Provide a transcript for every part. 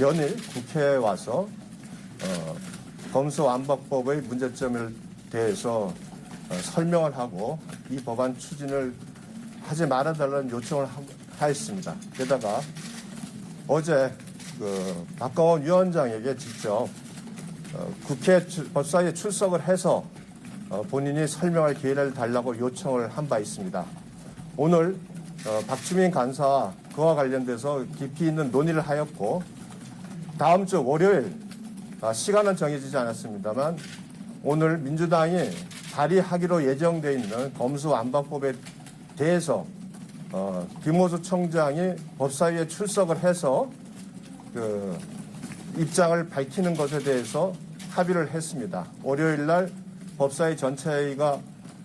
연일 국회에 와서 어, 검수완박법의 문제점에 대해서 어, 설명을 하고 이 법안 추진을 하지 말아달라는 요청을 하- 하였습니다. 게다가 어제 그 박강원 위원장에게 직접 어, 국회 출- 법사위에 출석을 해서 어, 본인이 설명할 기회를 달라고 요청을 한 바 있습니다. 오늘 어, 박주민 간사와 그와 관련돼서 깊이 있는 논의를 하였고 다음 주 월요일 아, 시간은 정해지지 않았습니다만 오늘 민주당이 발의하기로 예정돼 있는 검수안박법에 대해서 어, 김호수 총장이 법사위에 출석을 해서 그 입장을 밝히는 것에 대해서 합의를 했습니다. 월요일 날 법사위 전체회의가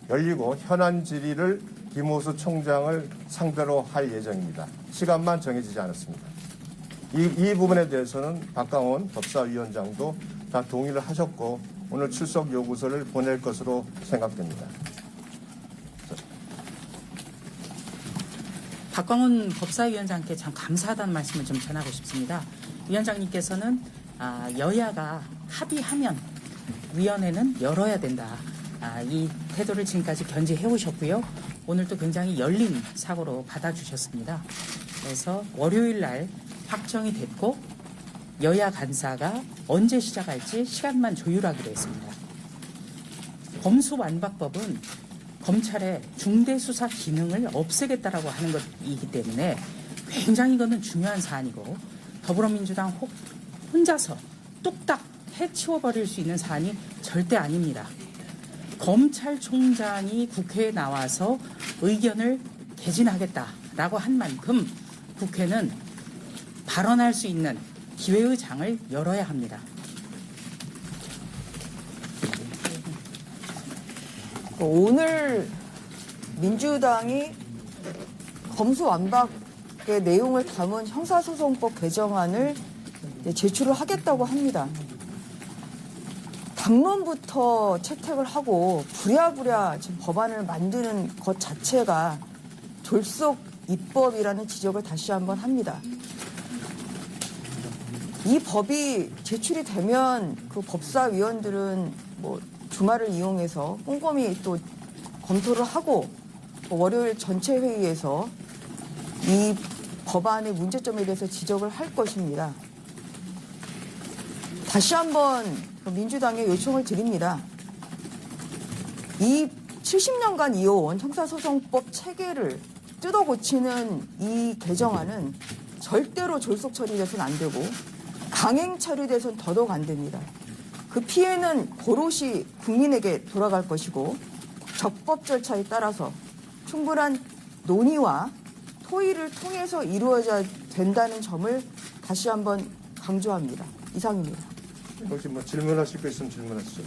열리고 현안 질의를 김호수 총장을 상대로 할 예정입니다. 시간만 정해지지 않았습니다. 이, 이 부분에 대해서는 박강원 법사위원장도 다 동의를 하셨고 오늘 출석 요구서를 보낼 것으로 생각됩니다. 박광훈 법사위원장께 참 감사하다는 말씀을 좀 전하고 싶습니다. 위원장님께서는 아, 여야가 합의하면 위원회는 열어야 된다. 아, 이 태도를 지금까지 견지해 오셨고요. 오늘도 굉장히 열린 사고로 받아주셨습니다. 그래서 월요일 날 확정이 됐고 여야 간사가 언제 시작할지 시간만 조율하기로 했습니다. 검수완박법은 검찰의 중대수사 기능을 없애겠다라고 하는 것이기 때문에 굉장히 이거는 중요한 사안이고 더불어민주당 혹 혼자서 뚝딱 해치워버릴 수 있는 사안이 절대 아닙니다. 검찰총장이 국회에 나와서 의견을 개진하겠다라고 한 만큼 국회는 발언할 수 있는 기회의 장을 열어야 합니다. 오늘 민주당이 검수완박의 내용을 담은 형사소송법 개정안을 제출을 하겠다고 합니다. 당론부터 채택을 하고 부랴부랴 지금 법안을 만드는 것 자체가 졸속 입법이라는 지적을 다시 한번 합니다. 이 법이 제출이 되면 그 법사위원들은 뭐 주말을 이용해서 꼼꼼히 또 검토를 하고 또 월요일 전체 회의에서 이 법안의 문제점에 대해서 지적을 할 것입니다. 다시 한번 그 민주당에 요청을 드립니다. 이 70년간 이어온 형사소송법 체계를 뜯어 고치는 이 개정안은 절대로 졸속 처리돼서는 안 되고 강행 처리돼서는 더더욱 안 됩니다. 그 피해는 고롯이 국민에게 돌아갈 것이고 적법 절차에 따라서 충분한 논의와 토의를 통해서 이루어져야 된다는 점을 다시 한번 강조합니다. 이상입니다. 혹시 뭐 질문하실 거 있으면 질문하시죠.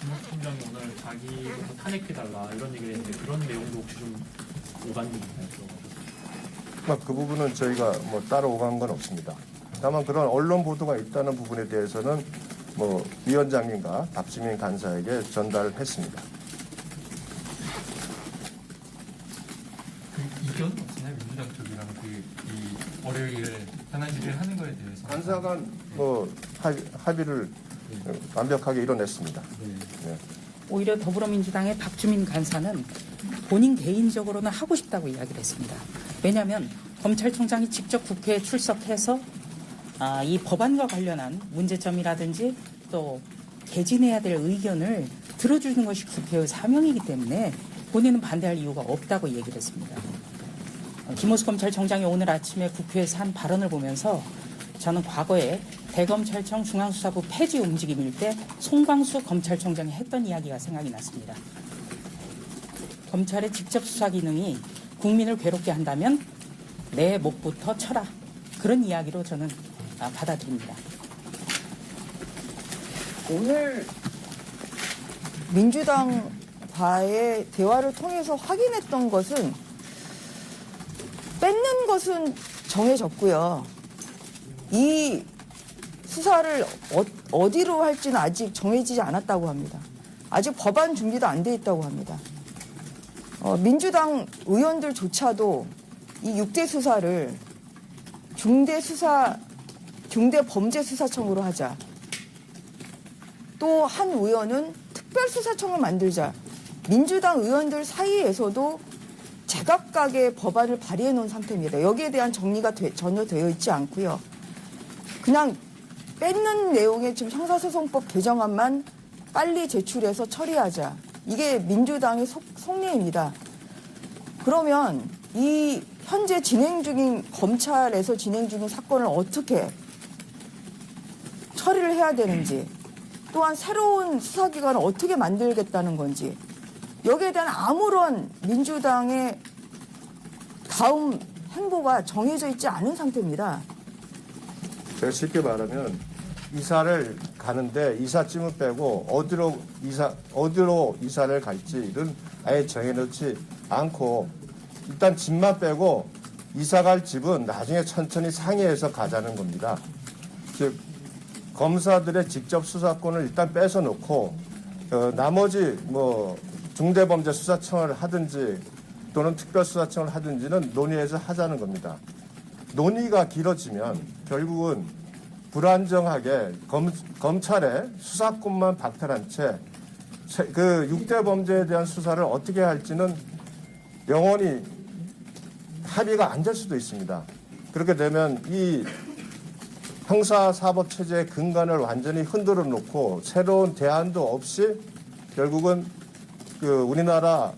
김학 총장이 오늘 자기부터 탄핵해달라 이런 얘기를 했는데 그런 내용도 혹시 좀 오간이 있나요? 그 부분은 저희가 뭐 따로 오간 건 없습니다. 다만 그런 언론 보도가 있다는 부분에 대해서는 뭐 위원장님과 박지민 간사에게 전달을 했습니다. 그 이견 없나요 민주당 쪽이랑 그이 월요일에 현안질의를 하는 거에 대해서 간사간 뭐 합- 합의를 완벽하게 이뤄냈습니다. 네. 오히려 더불어민주당의 박주민 간사는 본인 개인적으로는 하고 싶다고 이야기를 했습니다. 왜냐하면 검찰총장이 직접 국회에 출석해서 아, 이 법안과 관련한 문제점이라든지 또 개진해야 될 의견을 들어주는 것이 국회의 사명이기 때문에 본인은 반대할 이유가 없다고 얘기를 했습니다. 어, 김호수 검찰총장이 오늘 아침에 국회에서 한 발언을 보면서 저는 과거에 대검찰청 중앙수사부 폐지 움직임일 때 송광수 검찰총장이 했던 이야기가 생각이 났습니다. 검찰의 직접 수사 기능이 국민을 괴롭게 한다면 내 목부터 쳐라. 그런 이야기로 저는 아, 받아들입니다. 오늘 민주당과의 대화를 통해서 확인했던 것은 뺏는 것은 정해졌고요. 이 수사를 어, 디로 할지는 아직 정해지지 않았다고 합니다. 아직 법안 준비도 안 돼 있다고 합니다. 어, 민주당 의원들조차도 이 6대 수사를 중대 수사 중대 범죄 수사청으로 하자. 또 한 의원은 특별 수사청을 만들자. 민주당 의원들 사이에서도 제각각의 법안을 발의해 놓은 상태입니다. 여기에 대한 정리가 되- 전혀 되어 있지 않고요. 그냥 뺏는 내용의 지금 형사소송법 개정안만 빨리 제출해서 처리하자. 이게 민주당의 속, 속내입니다. 그러면 이 현재 진행 중인 검찰에서 진행 중인 사건을 어떻게 처리를 해야 되는지 또한 새로운 수사기관을 어떻게 만들겠다는 건지 여기에 대한 아무런 민주당의 다음 행보가 정해져 있지 않은 상태입니다. 제가 쉽게 말하면 이사를 가는데 이삿짐을 빼고 어디로 이사 어디로 이사를 갈지는 아예 정해놓지 않고 일단 짐만 빼고 이사 갈 집은 나중에 천천히 상의해서 가자는 겁니다. 즉 검사들의 직접 수사권을 일단 뺏어 놓고 어, 나머지 뭐 중대범죄 수사청을 하든지 또는 특별수사청을 하든지는 논의해서 하자는 겁니다. 논의가 길어지면 결국은 불안정하게 검, 검찰의 수사권만 박탈한 채 그 6대 범죄에 대한 수사를 어떻게 할지는 영원히 합의가 안 될 수도 있습니다. 그렇게 되면 이 형사사법 체제의 근간을 완전히 흔들어 놓고 새로운 대안도 없이 결국은 그 우리나라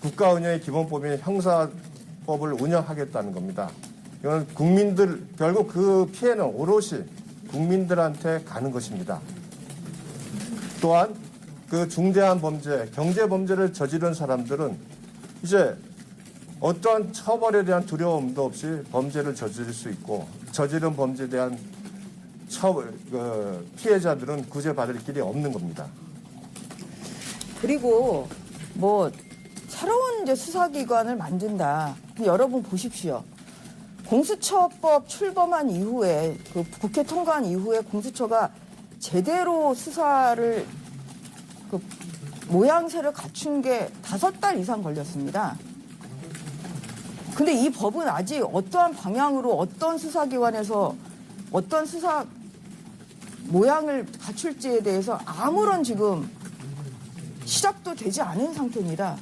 국가 운영의 기본법인 형사법을 운영하겠다는 겁니다. 이건 국민들 결국 그 피해는 오롯이 국민들한테 가는 것입니다. 또한 그 중대한 범죄, 경제 범죄를 저지른 사람들은 이제 어떠한 처벌에 대한 두려움도 없이 범죄를 저지를 수 있고 저지른 범죄에 대한 처벌, 그 피해자들은 구제받을 길이 없는 겁니다. 그리고 뭐 새로운 이제 수사기관을 만든다. 여러분 보십시오. 공수처법 출범한 이후에 그 국회 통과한 이후에 공수처가 제대로 수사를 그 모양새를 갖춘 게 다섯 달 이상 걸렸습니다. 근데 이 법은 아직 어떠한 방향으로 어떤 수사기관에서 어떤 수사 모양을 갖출지에 대해서 아무런 지금 시작도 되지 않은 상태입니다.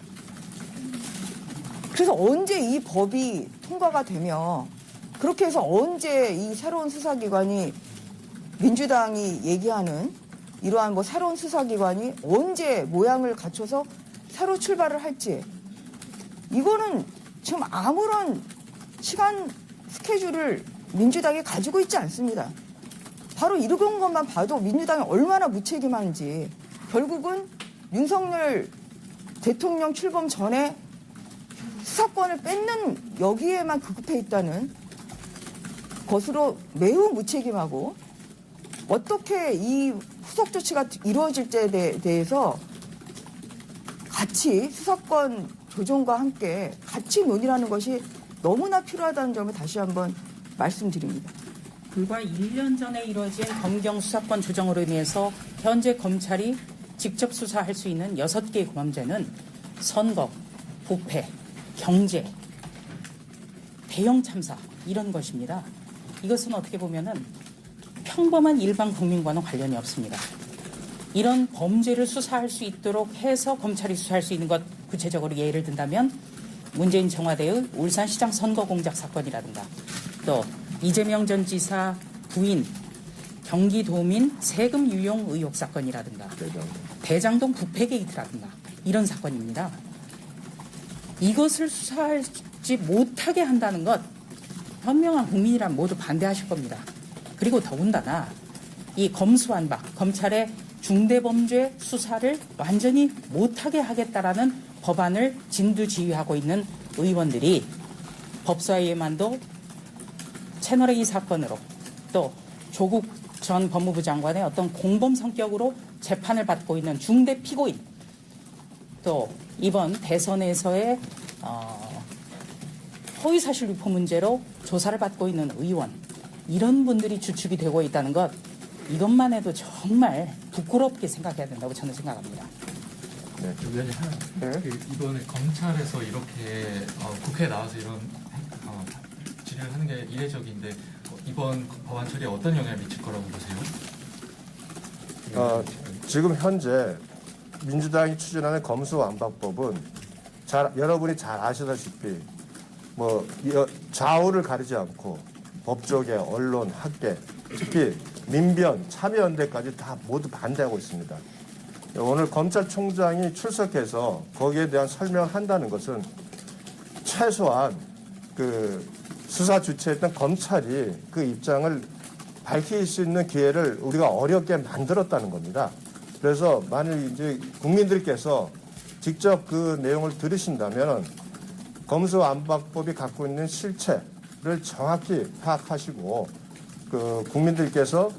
그래서 언제 이 법이 통과가 되며 그렇게 해서 언제 이 새로운 수사기관이 민주당이 얘기하는 이러한 뭐 새로운 수사기관이 언제 모양을 갖춰서 새로 출발을 할지 이거는 지금 아무런 시간 스케줄을 민주당이 가지고 있지 않습니다. 바로 이런 것만 봐도 민주당이 얼마나 무책임한지 결국은 윤석열 대통령 출범 전에 수사권을 뺏는 여기에만 급급해 있다는 것으로 매우 무책임하고 어떻게 이 후속 조치가 이루어질지에 대- 대해서 같이 수사권 조정과 함께 같이 논의하는 것이 너무나 필요하다는 점을 다시 한번 말씀드립니다. 불과 1년 전에 이루어진 검경 수사권 조정으로 인해서 현재 검찰이 직접 수사할 수 있는 6개의 범죄는 선거, 부패, 경제, 대형 참사 이런 것입니다. 이것은 어떻게 보면은 평범한 일반 국민과는 관련이 없습니다. 이런 범죄를 수사할 수 있도록 해서 검찰이 수사할 수 있는 것 구체적으로 예를 든다면 문재인 청와대의 울산시장 선거 공작 사건이라든가 또 이재명 전 지사 부인 경기도민 세금 유용 의혹 사건이라든가 대장동 부패 게이트라든가 이런 사건입니다. 이것을 수사하지 못하게 한다는 것 현명한 국민이란 모두 반대하실 겁니다. 그리고 더군다나 이 검수완박 검찰의 중대범죄 수사를 완전히 못하게 하겠다라는 법안을 진두지휘하고 있는 의원들이 법사위에만도 채널A 사건으로 또 조국 전 법무부 장관의 어떤 공범 성격으로 재판을 받고 있는 중대 피고인 또 이번 대선에서의 어, 허위사실 유포 문제로 조사를 받고 있는 의원 이런 분들이 주축이 되고 있다는 것 이것만 해도 정말 부끄럽게 생각해야 된다고 저는 생각합니다. 위원님 하나 네. 그 이번에 검찰에서 이렇게 어, 국회에 나와서 이런 어, 지- 처리를 하는 게 이례적인데 어, 이번 법안 처리에 어떤 영향을 미칠 거라고 보세요? 어, 지금 현재 민주당이 추진하는 검수완박법은 잘 여러분이 잘 아시다시피 뭐 여- 좌우를 가리지 않고 법조계, 언론, 학계, 특히 민변, 참여연대까지 다 모두 반대하고 있습니다. 오늘 검찰총장이 출석해서 거기에 대한 설명을 한다는 것은 최소한 그 수사 주체했던 검찰이 그 입장을 밝힐 수 있는 기회를 우리가 어렵게 만들었다는 겁니다. 그래서 만일 이제 국민들께서 직접 그 내용을 들으신다면 검수안박법이 갖고 있는 실체를 정확히 파악하시고 그 국민들께서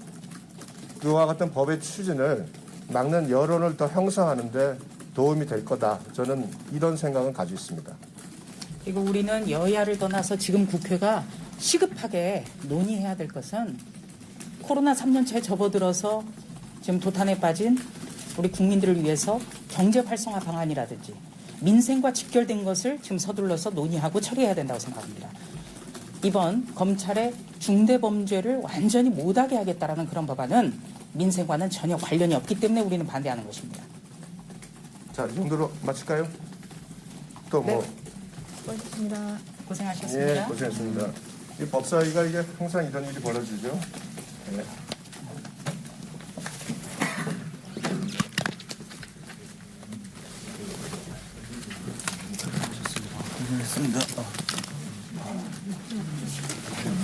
그와 같은 법의 추진을 막는 여론을 더 형성하는데 도움이 될 거다. 저는 이런 생각은 가지고 있습니다. 그리고 우리는 여야를 떠나서 지금 국회가 시급하게 논의해야 될 것은 코로나 3년째 접어들어서 지금 도탄에 빠진 우리 국민들을 위해서 경제 활성화 방안이라든지 민생과 직결된 것을 지금 서둘러서 논의하고 처리해야 된다고 생각합니다. 이번 검찰의 중대 범죄를 완전히 못하게 하겠다라는 그런 법안은 민생과는 전혀 관련이 없기 때문에 우리는 반대하는 것입니다. 자, 이 정도로 마칠까요? 또 뭐, 수고하셨습니다. 고생하셨습니다. 예, 고생했습니다. 이 법사위가 이게 항상 이런 일이 벌어지죠. 예. 고생했습니다.